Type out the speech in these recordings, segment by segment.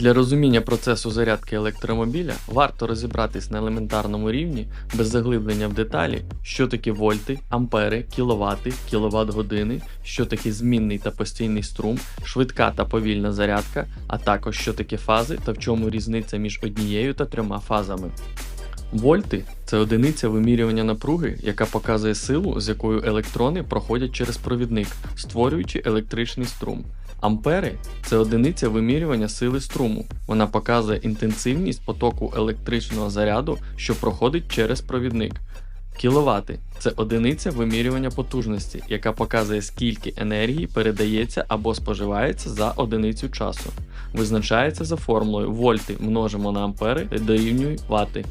Для розуміння процесу зарядки електромобіля варто розібратись на елементарному рівні без заглиблення в деталі, що таке вольти, ампери, кіловати, кіловат-години, що таке змінний та постійний струм, швидка та повільна зарядка, а також що таке фази та в чому різниця між однією та трьома фазами. Вольти це одиниця вимірювання напруги, яка показує силу, з якою електрони проходять через провідник, створюючи електричний струм. Ампери це одиниця вимірювання сили струму. Вона показує інтенсивність потоку електричного заряду, що проходить через провідник. Кіловати це одиниця вимірювання потужності, яка показує, скільки енергії передається або споживається за одиницю часу. Визначається за формулою вольти множимо на ампери дорівнює вати.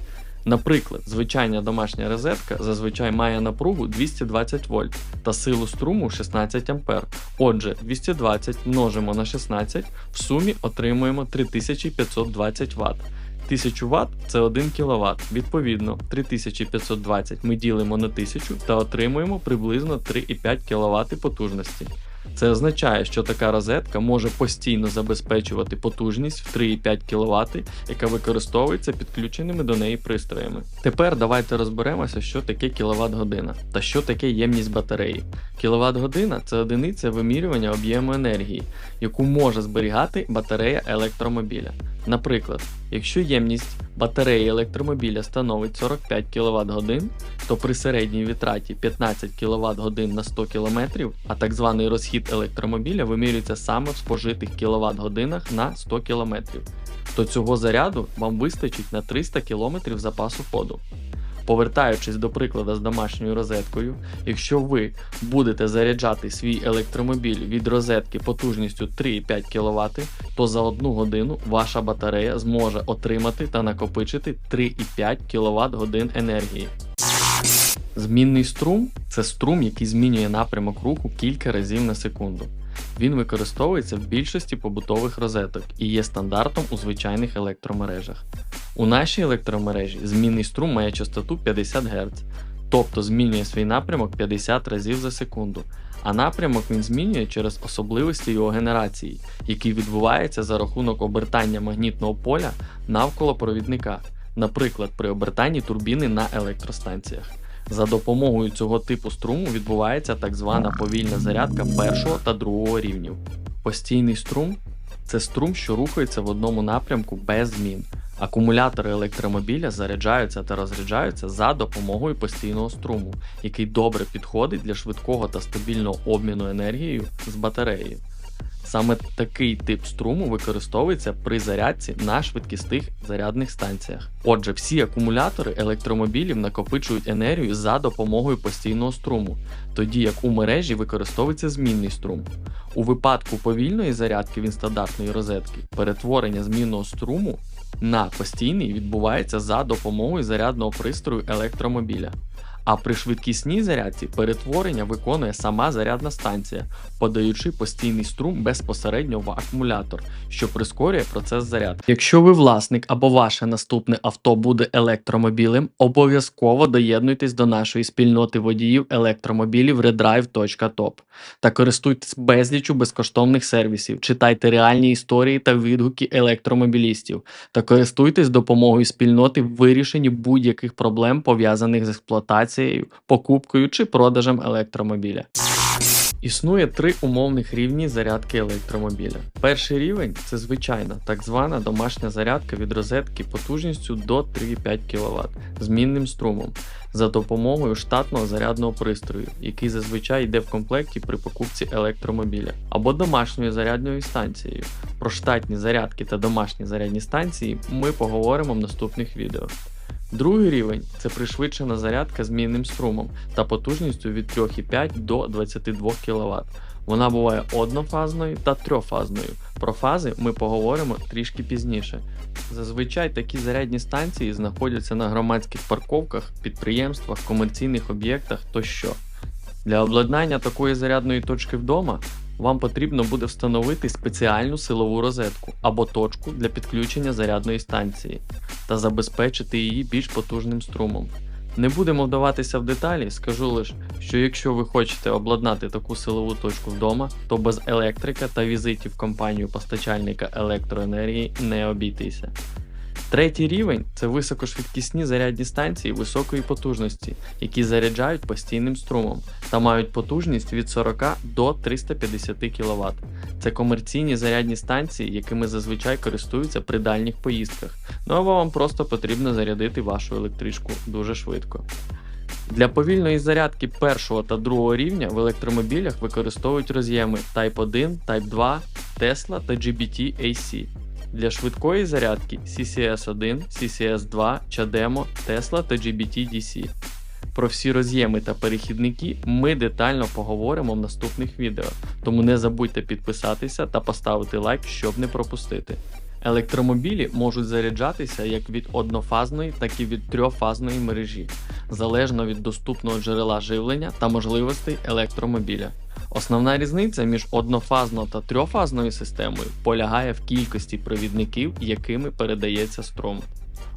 Наприклад, звичайна домашня розетка зазвичай має напругу 220 вольт та силу струму 16 ампер. Отже, 220 множимо на 16, в сумі отримуємо 3520 Вт. 1000 Вт це 1 кВт. Відповідно, 3520 ми ділимо на 1000 та отримуємо приблизно 3,5 кВт потужності. Це означає, що така розетка може постійно забезпечувати потужність в 3,5 кВт, яка використовується підключеними до неї пристроями. Тепер давайте розберемося, що таке кВт година та що таке ємність батареї. Кіловат година це одиниця вимірювання об'єму енергії, яку може зберігати батарея електромобіля. Наприклад, якщо ємність батареї електромобіля становить 45 кВт годин, то при середній витраті 15 кВт годин на 100 км, а так званий розхід електромобіля вимірюється саме в спожитих кВт годинах на 100 км, то цього заряду вам вистачить на 300 км запасу ходу. Повертаючись до прикладу з домашньою розеткою, якщо ви будете заряджати свій електромобіль від розетки потужністю 3,5 кВт, то за одну годину ваша батарея зможе отримати та накопичити 3,5 кВт годин енергії. Змінний струм це струм, який змінює напрямок руху кілька разів на секунду. Він використовується в більшості побутових розеток і є стандартом у звичайних електромережах. У нашій електромережі змінний струм має частоту 50 Гц, тобто змінює свій напрямок 50 разів за секунду, а напрямок він змінює через особливості його генерації, який відбувається за рахунок обертання магнітного поля навколо провідника, наприклад, при обертанні турбіни на електростанціях. За допомогою цього типу струму відбувається так звана повільна зарядка першого та другого рівнів. Постійний струм це струм, що рухається в одному напрямку без змін. Акумулятори електромобіля заряджаються та розряджаються за допомогою постійного струму, який добре підходить для швидкого та стабільного обміну енергією з батареєю. Саме такий тип струму використовується при зарядці на швидкістих зарядних станціях. Отже, всі акумулятори електромобілів накопичують енергію за допомогою постійного струму, тоді як у мережі використовується змінний струм. У випадку повільної зарядки від стандартної розетки перетворення змінного струму на постійний відбувається за допомогою зарядного пристрою електромобіля. А при швидкісній зарядці перетворення виконує сама зарядна станція, подаючи постійний струм безпосередньо в акумулятор, що прискорює процес зарядки. Якщо ви власник або ваше наступне авто буде електромобілем, обов'язково доєднуйтесь до нашої спільноти водіїв електромобілів redrive.top та користуйтесь безлічу безкоштовних сервісів, читайте реальні історії та відгуки електромобілістів та користуйтесь допомогою спільноти в вирішенні будь-яких проблем пов'язаних з експлуатацією, покупкою чи продажем електромобіля. Існує три умовних рівні зарядки електромобіля. Перший рівень це звичайна так звана домашня зарядка від розетки потужністю до 3,5 кВт змінним струмом за допомогою штатного зарядного пристрою, який зазвичай йде в комплекті при покупці електромобіля, або домашньою зарядною станцією. Про штатні зарядки та домашні зарядні станції ми поговоримо в наступних відео. Другий рівень це пришвидшена зарядка змінним струмом та потужністю від 3,5 до 22 кВт. Вона буває однофазною та трьохфазною. Про фази ми поговоримо трішки пізніше. Зазвичай такі зарядні станції знаходяться на громадських парковках, підприємствах, комерційних об'єктах тощо. Для обладнання такої зарядної точки вдома вам потрібно буде встановити спеціальну силову розетку або точку для підключення зарядної станції та забезпечити її більш потужним струмом. Не будемо вдаватися в деталі, скажу лише, що якщо ви хочете обладнати таку силову точку вдома, то без електрика та візитів компанію постачальника електроенергії не обійтися. Третій рівень це високошвидкісні зарядні станції високої потужності, які заряджають постійним струмом та мають потужність від 40 до 350 кВт. Це комерційні зарядні станції, якими зазвичай користуються при дальніх поїздках. Ну або вам просто потрібно зарядити вашу електричку дуже швидко. Для повільної зарядки першого та другого рівня в електромобілях використовують роз'єми Type 1, Type 2, Tesla та GBT AC. Для швидкої зарядки CCS1, CCS2, CHAdeMO, Tesla та GBT DC. Про всі роз'єми та перехідники ми детально поговоримо в наступних відео, тому не забудьте підписатися та поставити лайк, щоб не пропустити. Електромобілі можуть заряджатися як від однофазної, так і від трьохфазної мережі, залежно від доступного джерела живлення та можливостей електромобіля. Основна різниця між однофазною та трьохфазною системою полягає в кількості провідників, якими передається струм.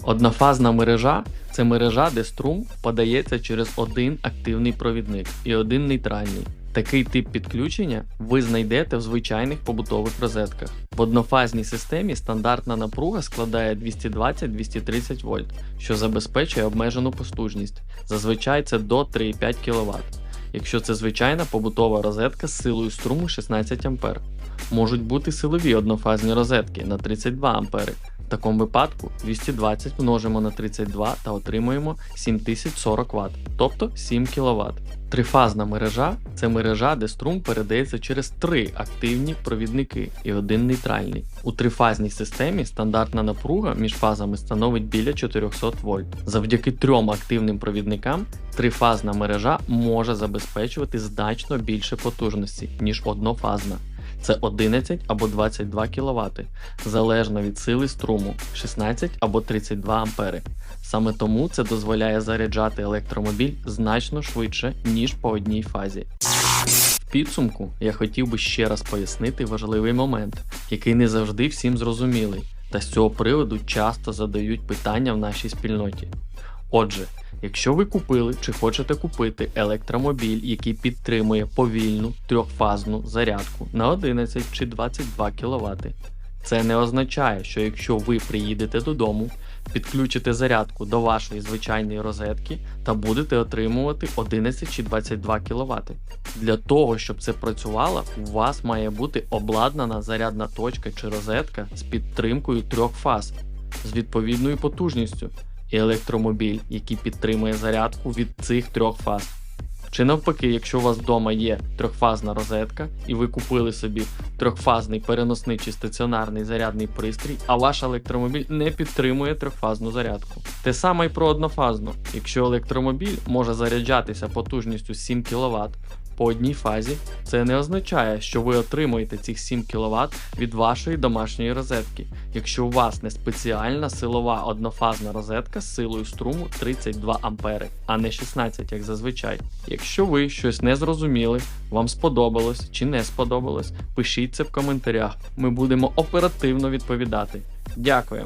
Однофазна мережа це мережа, де струм подається через один активний провідник і один нейтральний. Такий тип підключення ви знайдете в звичайних побутових розетках. В однофазній системі стандартна напруга складає 220-230 вольт, що забезпечує обмежену потужність. Зазвичай це до 3,5 кВт. Якщо це звичайна побутова розетка з силою струму 16 А. Можуть бути силові однофазні розетки на 32 А. Такому випадку 220 множимо на 32 та отримуємо 7040 Вт, тобто 7 кВт. Трифазна мережа це мережа, де струм передається через три активні провідники і один нейтральний. У трифазній системі стандартна напруга між фазами становить біля 400 вольт. Завдяки трьом активним провідникам трифазна мережа може забезпечувати значно більше потужності, ніж однофазна. Це 11 або 22 кВт, залежно від сили струму 16 або 32 А. Саме тому це дозволяє заряджати електромобіль значно швидше, ніж по одній фазі. В підсумку я хотів би ще раз пояснити важливий момент, який не завжди всім зрозумілий, та з цього приводу часто задають питання в нашій спільноті. Отже, якщо ви купили чи хочете купити електромобіль, який підтримує повільну трьохфазну зарядку на 11 чи 22 кВт, це не означає, що якщо ви приїдете додому, підключите зарядку до вашої звичайної розетки та будете отримувати 11 чи 22 кВт. Для того, щоб це працювало, у вас має бути обладнана зарядна точка чи розетка з підтримкою трьох фаз з відповідною потужністю і електромобіль, який підтримує зарядку від цих трьох фаз. Чи навпаки, якщо у вас вдома є трьохфазна розетка, і ви купили собі трьохфазний переносний чи стаціонарний зарядний пристрій, а ваш електромобіль не підтримує трьохфазну зарядку. Те саме й про однофазну. Якщо електромобіль може заряджатися потужністю 7 кВт по одній фазі, це не означає, що ви отримуєте цих 7 кВт від вашої домашньої розетки, якщо у вас не спеціальна силова однофазна розетка з силою струму 32 А, а не 16, як зазвичай. Якщо ви щось не зрозуміли, вам сподобалось чи не сподобалось, пишіть це в коментарях. Ми будемо оперативно відповідати. Дякуємо!